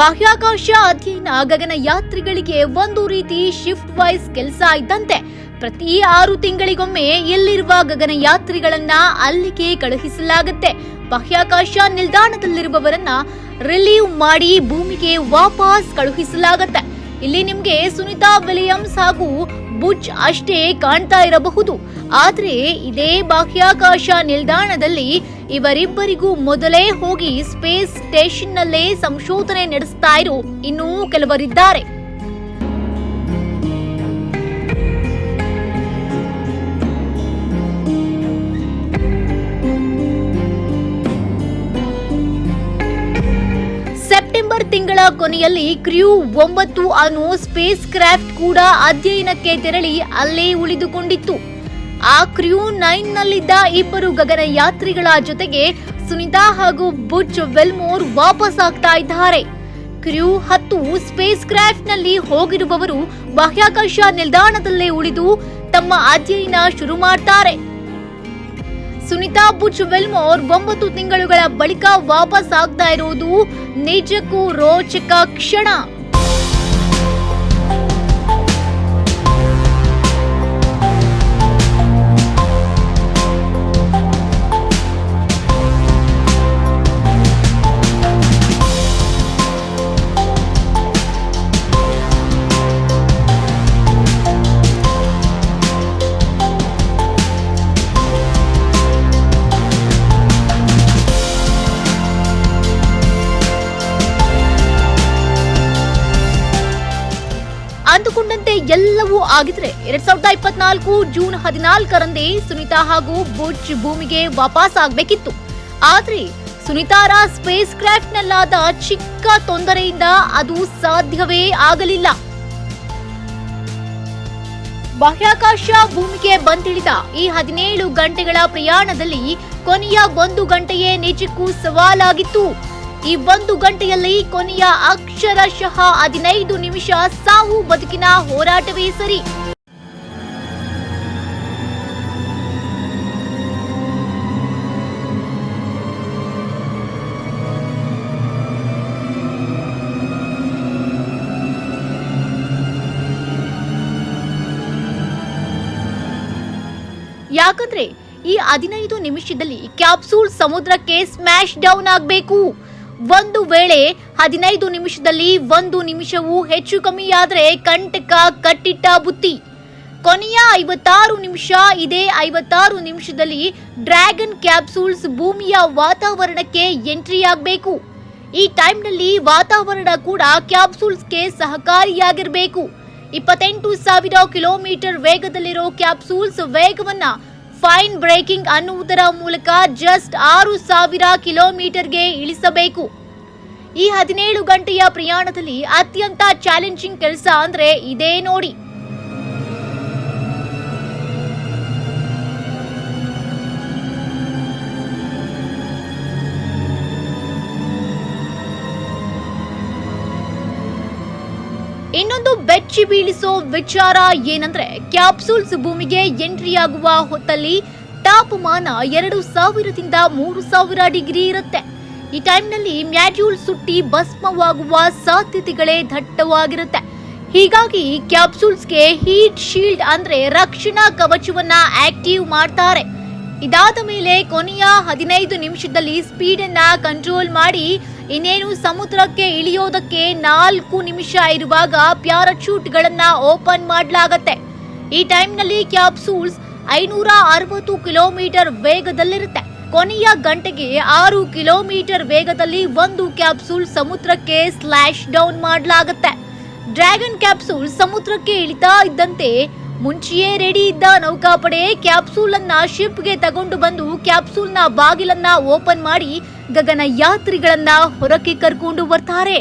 ಬಾಹ್ಯಾಕಾಶ ಅಧ್ಯಯನ ಗಗನಯಾತ್ರಿಗಳಿಗೆ ಒಂದು ರೀತಿ ಶಿಫ್ಟ್ ವೈಸ್ ಕೆಲಸ ಇದ್ದಂತೆ ಪ್ರತಿ ಆರು ತಿಂಗಳಿಗೊಮ್ಮೆ ಇಲ್ಲಿರುವ ಗಗನಯಾತ್ರಿಗಳನ್ನ ಅಲ್ಲಿಗೆ ಕಳುಹಿಸಲಾಗುತ್ತೆ. ಬಾಹ್ಯಾಕಾಶ ನಿಲ್ದಾಣದಲ್ಲಿರುವವರನ್ನ ರಿಲೀವ್ ಮಾಡಿ ಭೂಮಿಗೆ ವಾಪಸ್ ಕಳುಹಿಸಲಾಗತ್ತೆ. ಇಲ್ಲಿ ನಿಮ್ಗೆ ಸುನಿತಾ ವಿಲಿಯಮ್ಸ್ ಹಾಗೂ ಬುಚ್ ಅಷ್ಟೇ ಕಾಣ್ತಾ ಇರಬಹುದು. ಆದ್ರೆ ಇದೇ ಬಾಹ್ಯಾಕಾಶ ನಿಲ್ದಾಣದಲ್ಲಿ ಇವರಿಬ್ಬರಿಗೂ ಮೊದಲೇ ಹೋಗಿ ಸ್ಪೇಸ್ ಸ್ಟೇಷನ್ ನಲ್ಲೇ ಸಂಶೋಧನೆ ನಡೆಸ್ತಾ ಇರೋ ಇನ್ನೂ ಕೆಲವರಿದ್ದಾರೆ. ತಿಂಗಳ ಕೊನೆಯಲ್ಲಿ ಕ್ರ್ಯೂ ಒಂಬತ್ತು ಅನ್ನೋ ಸ್ಪೇಸ್ ಕ್ರಾಫ್ಟ್ ಕೂಡ ಅಧ್ಯಯನಕ್ಕೆ ತೆರಳಿ ಅಲ್ಲೇ ಉಳಿದುಕೊಂಡಿತ್ತು. ಆ ಕ್ರ್ಯೂ ನೈನ್ ನಲ್ಲಿದ್ದ ಇಬ್ಬರು ಗಗನಯಾತ್ರಿಗಳ ಜೊತೆಗೆ ಸುನಿತಾ ಹಾಗೂ ಬುಚ್ ವೆಲ್ಮೋರ್ ವಾಪಸ್ ಆಗ್ತಾ ಇದ್ದಾರೆ. ಕ್ರ್ಯೂ ಹತ್ತು ಸ್ಪೇಸ್ ಕ್ರಾಫ್ಟ್ನಲ್ಲಿ ಹೋಗಿರುವವರು ಬಾಹ್ಯಾಕಾಶ ನಿಲ್ದಾಣದಲ್ಲೇ ಉಳಿದು ತಮ್ಮ ಅಧ್ಯಯನ ಶುರು ಮಾಡ್ತಾರೆ. ಸುನಿತಾ ಬುಚ್ ವೆಲ್ಮೋರ್ ಒಂಬತ್ತು ತಿಂಗಳುಗಳ ಬಳಿಕ ವಾಪಸ್ ಆಗ್ತಾ ಇರುವುದು ನಿಜಕ್ಕೂ ರೋಚಕ ಕ್ಷಣ. ಅಂದುಕೊಂಡಂತೆ ಎಲ್ಲವೂ ಆಗಿದ್ರೆ ಎರಡ್ ಸಾವಿರದ ಇಪ್ಪತ್ನಾಲ್ಕು ಜೂನ್ ಹದಿನಾಲ್ಕರಂದೇ ಸುನಿತಾ ಹಾಗೂ ಬುಚ್ ಭೂಮಿಗೆ ವಾಪಸ್ ಆಗ್ಬೇಕಿತ್ತು. ಆದ್ರೆ ಸುನಿತಾರ ಸ್ಪೇಸ್ ಕ್ರಾಫ್ಟ್ ನಲ್ಲಾದ ಚಿಕ್ಕ ತೊಂದರೆಯಿಂದ ಅದು ಸಾಧ್ಯವೇ ಆಗಲಿಲ್ಲ. ಬಾಹ್ಯಾಕಾಶ ಭೂಮಿಗೆ ಬಂದಿಳಿದ ಈ ಹದಿನೇಳು ಗಂಟೆಗಳ ಪ್ರಯಾಣದಲ್ಲಿ ಕೊನೆಯ ಒಂದು ಗಂಟೆಯೇ ನಿಜಕ್ಕೂ ಸವಾಲಾಗಿತ್ತು. ಈ ಒಂದು ಗಂಟೆಯಲ್ಲಿ ಕೊನೆಯ ಅಕ್ಷರಶಃ ಹದಿನೈದು ನಿಮಿಷ ಸಾವು ಬದುಕಿನ ಹೋರಾಟವೇ ಸರಿ. ಯಾಕಂದ್ರೆ ಈ ಹದಿನೈದು ನಿಮಿಷದಲ್ಲಿ ಕ್ಯಾಪ್ಸೂಲ್ ಸಮುದ್ರಕ್ಕೆ ಸ್ಮ್ಯಾಶ್ ಡೌನ್ ಆಗಬೇಕು. ಒಂದು ವೇಳೆ ಹದಿನೈದು ನಿಮಿಷದಲ್ಲಿ ಒಂದು ನಿಮಿಷವೂ ಹೆಚ್ಚು ಕಮ್ಮಿಯಾದರೆ ಕಂಟಕ ಕಟ್ಟಿಟ್ಟ ಬುತ್ತಿ. ಕೊನೆಯ ಐವತ್ತಾರು ನಿಮಿಷ, ಇದೇ ಐವತ್ತಾರು ನಿಮಿಷದಲ್ಲಿ ಡ್ರ್ಯಾಗನ್ ಕ್ಯಾಪ್ಸೂಲ್ಸ್ ಭೂಮಿಯ ವಾತಾವರಣಕ್ಕೆ ಎಂಟ್ರಿ ಆಗಬೇಕು ಈ ಟೈಮ್ನಲ್ಲಿ ವಾತಾವರಣ ಕೂಡ ಕ್ಯಾಪ್ಸೂಲ್ಸ್ಗೆ ಸಹಕಾರಿಯಾಗಿರಬೇಕು. ಇಪ್ಪತ್ತೆಂಟು ಸಾವಿರ ಕಿಲೋಮೀಟರ್ ವೇಗದಲ್ಲಿರೋ ಕ್ಯಾಪ್ಸೂಲ್ಸ್ ವೇಗವನ್ನ ಫೈನ್ ಬ್ರೇಕಿಂಗ್ ಅನ್ನುವುದರ ಮೂಲಕ ಜಸ್ಟ್ ಆರು ಸಾವಿರ ಕಿಲೋಮೀಟರ್ಗೆ ಇಳಿಸಬೇಕು. ಈ ಹದಿನೇಳು ಗಂಟೆಯ ಪ್ರಯಾಣದಲ್ಲಿ ಅತ್ಯಂತ ಚಾಲೆಂಜಿಂಗ್ ಕೆಲಸ ಅಂದ್ರೆ ಇದೇ ನೋಡಿ. ಇನ್ನೊಂದು ಬೆಚ್ಚಿ ಬೀಳಿಸೋ ವಿಚಾರ ಏನಂದ್ರೆ ಕ್ಯಾಪ್ಸೂಲ್ಸ್ ಭೂಮಿಗೆ ಎಂಟ್ರಿ ಆಗುವ ಹೊತ್ತಲ್ಲಿ ತಾಪಮಾನ ಎರಡು ಸಾವಿರದಿಂದ ಮೂರು ಸಾವಿರ ಡಿಗ್ರಿ ಇರುತ್ತೆ. ಈ ಟೈಮ್ನಲ್ಲಿ ಮ್ಯಾಡ್ಯೂಲ್ ಸುಟ್ಟಿ ಭಸ್ಮವಾಗುವ ಸಾಧ್ಯತೆಗಳೇ ದಟ್ಟವಾಗಿರುತ್ತೆ. ಹೀಗಾಗಿ ಕ್ಯಾಪ್ಸೂಲ್ಸ್ಗೆ ಹೀಟ್ ಶೀಲ್ಡ್ ಅಂದ್ರೆ ರಕ್ಷಣಾ ಕವಚವನ್ನ ಆಕ್ಟಿವ್ ಮಾಡ್ತಾರೆ. ಇದಾದ ಮೇಲೆ ಕೊನೆಯ ಹದಿನೈದು ನಿಮಿಷದಲ್ಲಿ ಸ್ಪೀಡ್ ಅನ್ನ ಕಂಟ್ರೋಲ್ ಮಾಡಿ ಇನ್ನೇನು ಸಮುದ್ರಕ್ಕೆ ಇಳಿಯೋದಕ್ಕೆ ನಾಲ್ಕು ನಿಮಿಷ ಇರುವಾಗ ಪ್ಯಾರಾಚೂಟ್ ಗಳನ್ನ ಓಪನ್ ಮಾಡಲಾಗತ್ತೆ. ಈ ಟೈಮ್ನಲ್ಲಿ ಕ್ಯಾಪ್ಸೂಲ್ಸ್ ಐನೂರ ಅರವತ್ತು ಕಿಲೋಮೀಟರ್ ವೇಗದಲ್ಲಿರುತ್ತೆ. ಕೊನೆಯ ಗಂಟೆಗೆ ಆರು ಕಿಲೋಮೀಟರ್ ವೇಗದಲ್ಲಿ ಒಂದು ಕ್ಯಾಪ್ಸೂಲ್ ಸಮುದ್ರಕ್ಕೆ ಸ್ಲ್ಯಾಶ್ ಡೌನ್ ಮಾಡಲಾಗತ್ತೆ. ಡ್ರ್ಯಾಗನ್ ಕ್ಯಾಪ್ಸೂಲ್ ಸಮುದ್ರಕ್ಕೆ ಇಳಿತಾ ಇದ್ದಂತೆ ಮುಂಚೆಯೇ ರೆಡಿ ಇದ್ದ ನೌಕಾಪಡೆ ಕ್ಯಾಪ್ಸೂಲ್ ಅನ್ನ ಶಿಪ್ಗೆ ತಗೊಂಡು ಬಂದು ಕ್ಯಾಪ್ಸೂಲ್ನ ಬಾಗಿಲನ್ನ ಓಪನ್ ಮಾಡಿ ಗಗನ ಯಾತ್ರಿಗಳನ್ನ ಹೊರಕ್ಕೆ ಕರ್ಕೊಂಡು ಬರ್ತಾರೆ.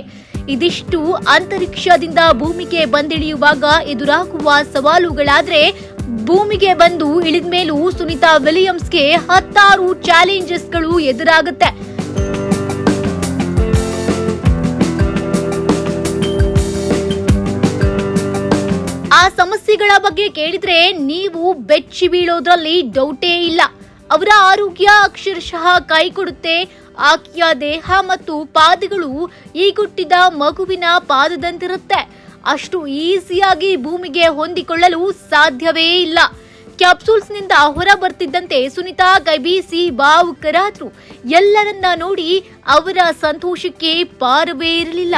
ಇದಿಷ್ಟು ಅಂತರಿಕ್ಷದಿಂದ ಭೂಮಿಗೆ ಬಂದಿಳಿಯುವಾಗ ಎದುರಾಗುವ ಸವಾಲುಗಳಾದ್ರೆ ಭೂಮಿಗೆ ಬಂದು ಇಳಿದ ಮೇಲೂ ಸುನಿತಾ ವಿಲಿಯಮ್ಸ್ಗೆ ಹತ್ತಾರು ಚಾಲೆಂಜಸ್ಗಳು ಎದುರಾಗುತ್ತೆ. ಆ ಸಮಸ್ಯೆಗಳ ಬಗ್ಗೆ ಕೇಳಿದ್ರೆ ನೀವು ಬೆಚ್ಚಿ ಬೀಳೋದ್ರಲ್ಲಿ ಡೌಟೇ ಇಲ್ಲ. ಅವರ ಆರೋಗ್ಯ ಅಕ್ಷರಶಃ ಕೈಕೊಡುತ್ತೆ ಆಕೆಯ ದೇಹ ಮತ್ತು ಪಾದಗಳು ಈಗುಟ್ಟಿದ ಮಗುವಿನ ಪಾದದಂತಿರುತ್ತೆ. ಅಷ್ಟು ಈಸಿಯಾಗಿ ಭೂಮಿಗೆ ಹೊಂದಿಕೊಳ್ಳಲು ಸಾಧ್ಯವೇ ಇಲ್ಲ. ಕ್ಯಾಪ್ಸೂಲ್ಸ್ನಿಂದ ಹೊರ ಬರ್ತಿದ್ದಂತೆ ಸುನಿತಾ ಕೈಬೀಸಿ ಭಾವುಕರಾದ್ರು ಎಲ್ಲರನ್ನ ನೋಡಿ ಅವರ ಸಂತೋಷಕ್ಕೆ ಪಾರವೇ ಇರಲಿಲ್ಲ.